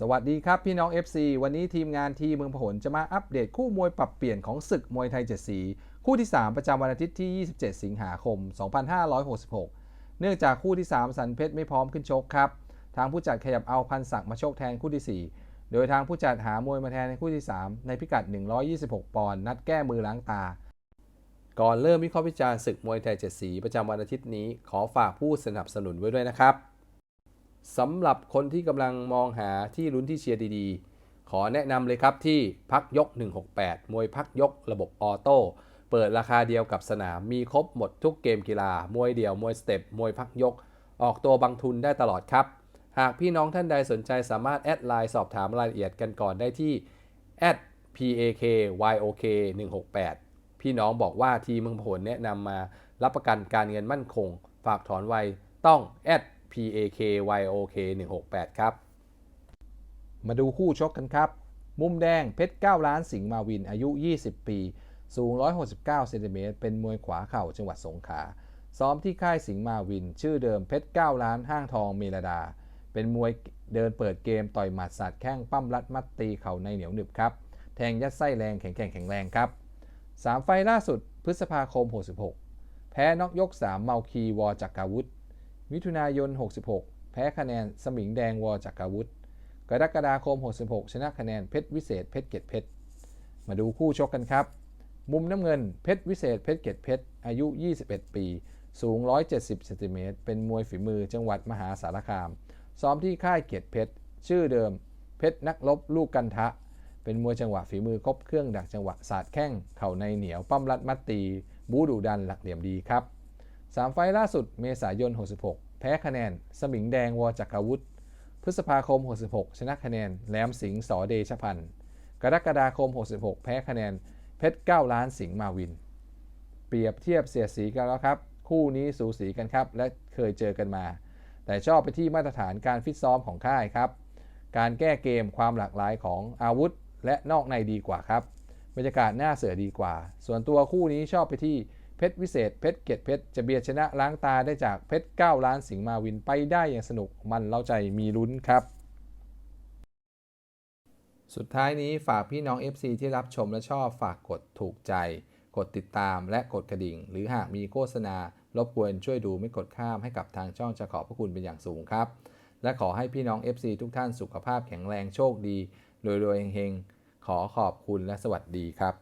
สวัสดีครับพี่น้อง FC วันนี้ทีมงานทีเมืองพหลจะมาอัปเดตคู่มวยปรับเปลี่ยนของศึกมวยไทยเจ็ดสี คู่ที่ 3 ประจำวันอาทิตย์ที่ 27 สิงหาคม 2566 เนื่องจากคู่ที่ 3 สันเพชรไม่พร้อมขึ้นชกครับ ทางผู้จัดขยับเอาพันศักดิ์มาชกแทนคู่ที่ 4 โดยทางผู้จัดหามวยมาแทนในคู่ที่ 3 ในพิกัด 126 ปอนด์นัดแก้มือล้างตา ก่อนเริ่มวิเคราะห์วิจารณ์ศึกมวยไทยเจ็ดสีประจำวันอาทิตย์นี้ ขอฝากผู้สนับสนุนไว้ด้วยนะครับ สำหรับคนที่กำลังมองหาที่ลุ้นที่เชียร์ดีๆ ขอแนะนำเลยครับที่พักยก 168 มวยพักยกระบบออโต้ เปิดราคาเดียวกับสนาม มีครบหมดทุกเกมกีฬา มวยเดี่ยว มวยสเต็ป มวยพักยก ออกตัวบังทุนได้ตลอดครับ หากพี่น้องท่านใดสนใจสามารถแอดไลน์สอบถามรายละเอียดกันก่อนได้ที่ @pakyok 168 พี่น้องบอกว่าทีมเมืองผลแนะนำมารับประกันการเงินมั่นคง ฝากถอนไวต้อง @pakyok pakyok168 ครับ มาดูคู่ชกกันครับ มุมแดงเพชร 9 ล้านสิงห์มาวินอายุ 20 ปี สูง 169เซนติเมตรเป็นมวยขวาเข่าจังหวัดสงขลาซ้อมที่ค่ายสิงห์มาวิน ชื่อเดิมเพชร 9 ล้านห้างทองเมลดา เป็นมวยเดินเปิดเกมต่อยหมัดสัตว์แข้งปั้มรัดมัดตีเข่าในเหนียวหนึบครับ แทงยัดไส้แรงแข็งแกร่งแข็งแรงครับ 3 ไฟล่าสุดพฤษภาคม 66 แพ้นอกยก 3 เมาคีวอจักราวุธ มิถุนายน 66 แพ้คะแนนสมิงแดงวอจักราวุธกรกฎาคม 66 ชนะคะแนนเพชรวิเศษเพชรเกตเพชรมาดูคู่ชกกันครับ มุมน้ำเงินเพชรวิเศษเพชรเกตเพชรอายุ 21 ปี สูง 170เซนติเมตรเป็นมวยฝีมือจังหวัดมหาสารคาม ซ้อมที่ค่ายเกตเพชรชื่อเดิม เพชรนักรบลูกกันทะ เป็นมวยจังหวะฝีมือครบเครื่องดักจังหวะศาสตร์แข้งเข่าในเหนียวปั้มรัดมัดตี บูดุดันหลักเหลี่ยมดีครับ 3 ไฟล์ล่าสุดเมษายน 66 แพ้คะแนน สมิงแดงวอจักรวุธพฤษภาคม 66 ชนะคะแนนแหลมสิงห์สอเดชพันธ์กรกฎาคม 66 แพ้คะแนน เพชร 9 ล้านสิงห์มาวิน เปรียบเทียบเสียสีกันแล้วครับ คู่นี้สูสีกันครับ และเคยเจอกันมา แต่ชอบไปที่มาตรฐานการฟิตซ้อมของค่ายครับ การแก้เกมความหลากหลายของอาวุธและนอกในดีกว่าครับบรรยากาศหน้าเสือดีกว่า ส่วนตัวคู่นี้ชอบไปที่ เพชรวิเศษเพชรเกียรติเพชรจะเบียดชนะล้างตาได้จากเพชร9ล้านสิงห์มาวินไปได้อย่างสนุกมันเล่าใจมีลุ้นครับ สุดท้ายนี้ฝากพี่น้อง FC ที่รับชมและชอบฝากกดถูกใจ กดติดตามและกดกระดิ่ง หรือหากมีโฆษณารบกวนช่วยดูไม่กดข้ามให้กับทางช่องจะขอบพระคุณเป็นอย่างสูงครับ และขอให้พี่น้อง FC ทุกท่านสุขภาพแข็งแรงโชคดีรวยๆเฮงๆขอขอบคุณและสวัสดีครับ